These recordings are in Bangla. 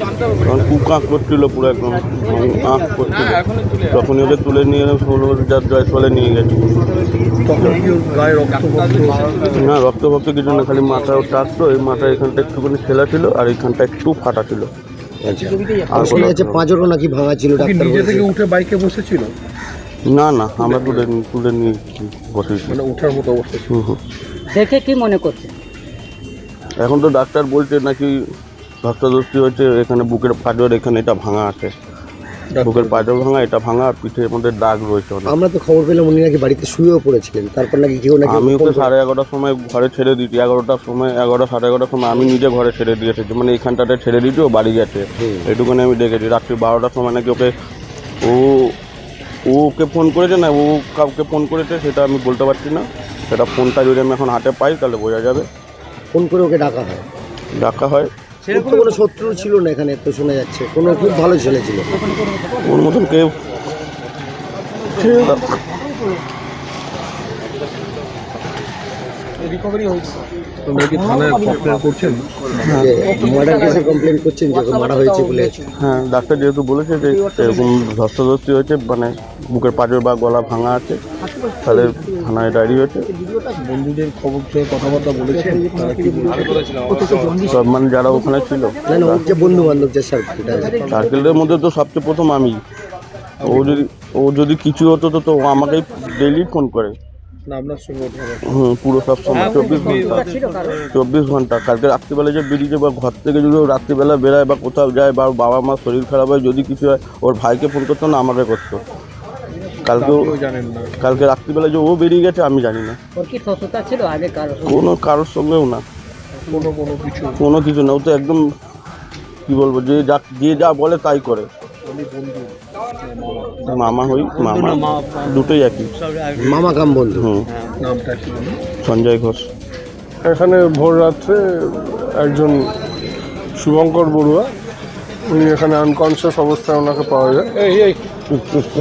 তখন কুক আঁক করছিল পুরো একদম আঁক করছিল। তখনই ওকে তুলে নিয়ে হলো যার জয়সলে নিয়ে গেছে। না রক্ত ফক্ত কিছু না খালি মাথা টাচতো এই মাথা এখানটা একটুখানি ছেলা ছিল আর এইখানটা একটু ফাটা ছিল। আর শোনা যাচ্ছে পাঁচরও নাকি ভাঙা ছিল ডাক্তার নিজে থেকে উঠে বাইকে বসেছিল? না না আমরা তুলে তুলে নিয়ে বসেছি। মানে ওঠার মতো অবস্থা দেখে কি মনে করছে? এখন তো ডাক্তার বলছে নাকি ধস্তাধস্তি হচ্ছে এখানে বুকের পাঁজর এখানে এটা ভাঙা আছে। বুকের পাঁজর ভাঙা এটা ভাঙা আর পিঠের মধ্যে দাগ রয়েছে আমরা তো খবর পেলাম উনি নাকি বাড়িতে শুয়েও পড়েছিলেন। তারপর নাকি কেউ নাকি আমি ওকে সাড়ে এগারোটার সময় ঘরে ছেড়ে দিয়েছি। এগারোটার সময় এগারোটা সাড়ে এগারোটার সময় আমি নিজে ঘরে ছেড়ে দিয়েছি মানে এখানটাতে ছেড়ে দিয়েছি ও বাড়ি গেছে। এইটুকুনি আমি দেখেছি। রাত্রি বারোটার সময় নাকি ওকে ও ওকে ফোন করেছে না ও কাউকে ফোন করেছে সেটা আমি বলতে পারছি না। সেটা ফোনটা যদি আমি এখন হাতে পাই তাহলে বোঝা যাবে। ফোন করে ওকে ডাকা হয়। ডাকা হয়। তো কোনো শত্রু ছিল না এখানে তো শোনা যাচ্ছে। কোনো খুব ভালো ছেলে ছিল। ওর মতন কেউ তোমরা কি থানায় কমপ্লেন করছেন? মার্ডার কেসে কমপ্লেন করছেন যে মারা হয়েছে বলে। হ্যাঁ ডাক্তার যেহেতু বলেছে যে এরকম ধস্তাধস্তি হয়েছে মানে বুকের পাঁজর বা গলা ভাঙা আছে তাহলে থানায় ডায়েরি হয়েছে। বন্ধুদের খবর থেকে কথাবার্তা বলেছেন? তারা কি সব মানে যারা ওখানে ছিল। যে বন্ধু বান্ধব যে স্যার সার্কেলের মধ্যে তো সবচেয়ে প্রথম আমি। ও যদি ও যদি কিছু হতো তো তো ও আমাকেই ডেলি ফোন করে। পুরো সব সময়। চব্বিশ ঘণ্টা। চব্বিশ ঘণ্টা। কালকে রাত্রিবেলা যে বেরিয়েছে বা ঘর থেকে যদি ও রাত্রিবেলা বেরোয় বা কোথাও যায় বা বাবা মা শরীর খারাপ হয় যদি কিছু হয় ওর ভাইকে ফোন করতো না আমাকে করতো। কালকেও কেউ জানেন না। কালকে রাত্রিবেলা যে ও বেরিয়ে গেছে আমি জানি না। ওর কি শত্রুতা ছিল আগে কারও কোনো কারোর সঙ্গেও না। কোনো কোনো কিছু। কোনো না। ও তো একদম কি বলব যে যা যে যা বলে তাই করে। মামা হই মামা। দুটোই একই। মামা কাম বন্ধু। নামটা সঞ্জয় ঘোষ। এখানে ভোর রাত্রে একজন শুভঙ্কর বড়ুয়া উনি এখানে আনকনসিয়াস অবস্থায় ওনাকে পাওয়া যায়।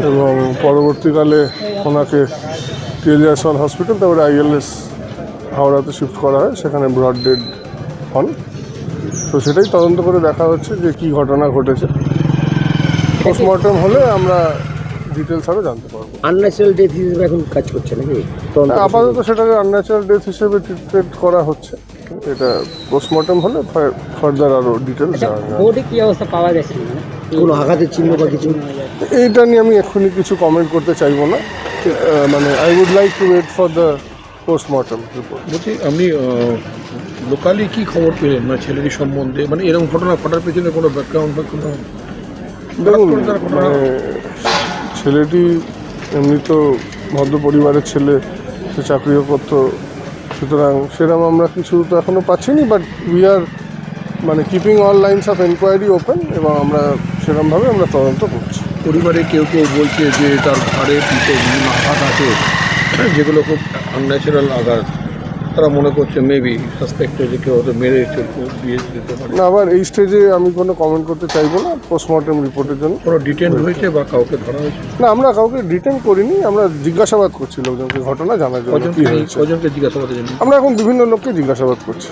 এবং পরবর্তীকালে ওনাকে টিএলিয়াসওয়াল হসপিটাল তারপরে আইএলএস হাওড়াতে শিফট করা হয় সেখানে ব্রড ডেড হন। তো সেটাই তদন্ত করে দেখা হচ্ছে যে কী ঘটনা ঘটেছে। পোস্টমর্টম হলে আমরা ডিটেলস আরও জানতে পারব। আনন্যাচারাল ডেথ হিসেবে এখন কাজ করছে নাকি? আপাতত সেটাকে আনন্যাচারাল ডেথ হিসেবে ট্রিটমেন্ট করা হচ্ছে। এটা পোস্টমর্টম হলে ফার্দার আরও ডিটেলস জানা যাবে। বডি কি অবস্থা পাওয়া গেছে? কোনো আঘাতের চিহ্ন বা কিছু? এইটা নিয়ে আমি এক্ষুনি কিছু কমেন্ট করতে চাইব না। মানে I would like to wait for the postmortem report বলছি আপনি লোকালি কি খবর পেলেন? মানে ছেলেটি সম্বন্ধে? মানে এরকম ঘটনা ঘটার পেছনে কোনো ব্যাকগ্রাউন্ড বা কোনো দেখুন মানে ছেলেটি এমনি তো ভদ্র পরিবারের ছেলে সে চাকরিও করতো। সুতরাং সেরকম আমরা কিছু তো এখনও পাচ্ছিনি বাট উই আর মানে keeping all lines of enquiry open এবং আমরা সেরকমভাবে আমরা তদন্ত করছি। পরিবারে কেউ কেউ বলছে যে তার ঘাড়ে পিঠে বিভিন্ন আঘাত আছে যেগুলো খুব আনন্যাচারাল আঘাত। তারা মনে করছে মেবি সাসপেক্ট যে কেউ হয়তো মেরে দিয়ে দিতে পারে। না আবার এই স্টেজে আমি কোনো কমেন্ট করতে চাইব না পোস্টমর্টম রিপোর্টের জন্য। কোনো ডিটেন হয়েছে বা কাউকে ধরা হয়েছে? না আমরা কাউকে ডিটেন করিনি আমরা জিজ্ঞাসাবাদ করছি লোকজনকে ঘটনা জানার জন্য কি হয়েছে। জিজ্ঞাসাবাদের জন্য? আমরা এখন বিভিন্ন লোককে জিজ্ঞাসাবাদ করছি।